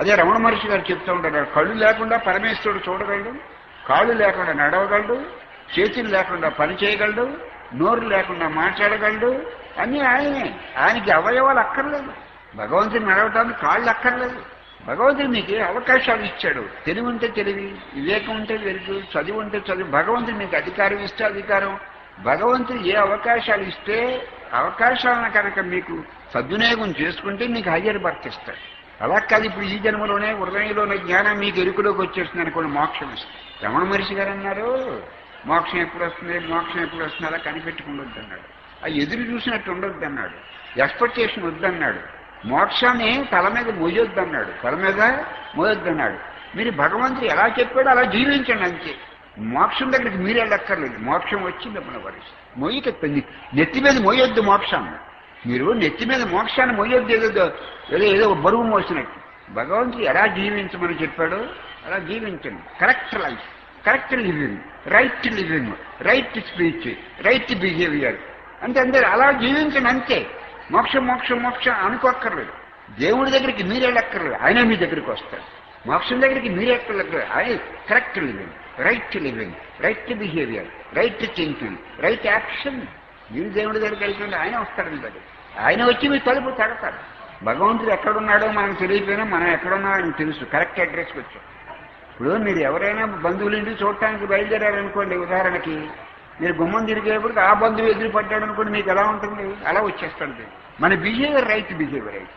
అదే రమణ మహర్షి గారు చెప్తూ ఉంటారు కళ్ళు లేకుండా పరమేశ్వరుడు చూడగలడు కాళ్ళు లేకుండా నడవగలడు చేతులు లేకుండా పని చేయగలడు నోరు లేకుండా మాట్లాడగలడు అన్నీ ఆయనే. ఆయనకి అవయవాలు అక్కర్లేదు. భగవంతుని నడవటానికి కాళ్ళు అక్కర్లేదు. భగవంతుడు మీకు ఏ అవకాశాలు ఇచ్చాడు? తెలివి ఉంటే తెలివి వివేకం ఉంటే వెలుగు చదువు ఉంటే చదువు. భగవంతుడు మీకు అధికారం ఇస్తే అధికారం. భగవంతుడు ఏ అవకాశాలు ఇస్తే అవకాశాలను కనుక మీకు సద్వినియోగం చేసుకుంటే మీకు హయ్యర్ బర్త్ ఇస్తాడు. అలా కాదు ఇప్పుడు ఈ జన్మలోనే హృదయంలోని జ్ఞానం మీకు ఎరుకులోకి వచ్చేస్తుంది అనుకోండి మోక్షం రమణ మహర్షి గారు అన్నారు మోక్షం ఎప్పుడు వస్తుంది మోక్షం ఎప్పుడు వస్తుంది అలా కనిపెట్టుకుండొద్దు అన్నాడు. ఆ ఎదురు చూసినట్టు ఉండొద్దు అన్నాడు. ఎక్స్పెక్టేషన్ వద్దన్నాడు మోక్షాన్ని తల మీద మోయొద్దన్నాడు తల మీద మోయొద్దన్నాడు మీరు భగవంతుడు ఎలా చెప్పాడో అలా జీవించండి అంతే. మోక్షం దగ్గరికి మీరు వెళ్ళక్కర్లేదు. మోక్షం వచ్చింది అప్పుడు పరిస్థితి. మొయ్యక నెత్తి మీద మోయొద్దు మోక్షాన్ని. మీరు నెత్తి మీద మోక్షాన్ని మోయొద్దు ఏదో ఏదో ఏదో బరువు మోసినట్టు. భగవంతుడు ఎలా జీవించమని చెప్పాడు? అలా జీవించండి. Correct life. Correct living. Right living. Right speech. Right behaviour. అంటే అందరు అలా జీవించండి అంతే. మోక్షం మోక్షం మోక్షం అనుకోక్కర్లేదు. దేవుడి దగ్గరికి మీరు వెళ్ళక్కర్లేదు. ఆయన మీ దగ్గరికి వస్తారు మోక్షం దగ్గరికి మీరు ఎక్కర్లేదు ఆయన correct living. Right living. Right behaviour. Right thinking. Right action. మీరు దేవుడి దగ్గరికి వెళ్తుంటే ఆయన వస్తారు మీ దగ్గరికి ఆయన వచ్చి మీ తలుపు తడతాడు. భగవంతుడు ఎక్కడున్నాడో మనకు తెలియకపోయినా మనం ఎక్కడున్నా ఆయనకు తెలుసు. కరెక్ట్ అడ్రస్కి వచ్చాం. ఇప్పుడు మీరు ఎవరైనా బంధువులు ఇంటి చూడటానికి బయలుదేరారనుకోండి ఉదాహరణకి మీరు గుమ్మం తిరిగేప్పుడు ఆ బంధువు ఎదురు పడ్డాడు అనుకోండి మీకు ఎలా ఉంటుంది? అలా వచ్చేస్తాడు మన బిహేవియర్ రైట్ బిహేవియర్ రైట్.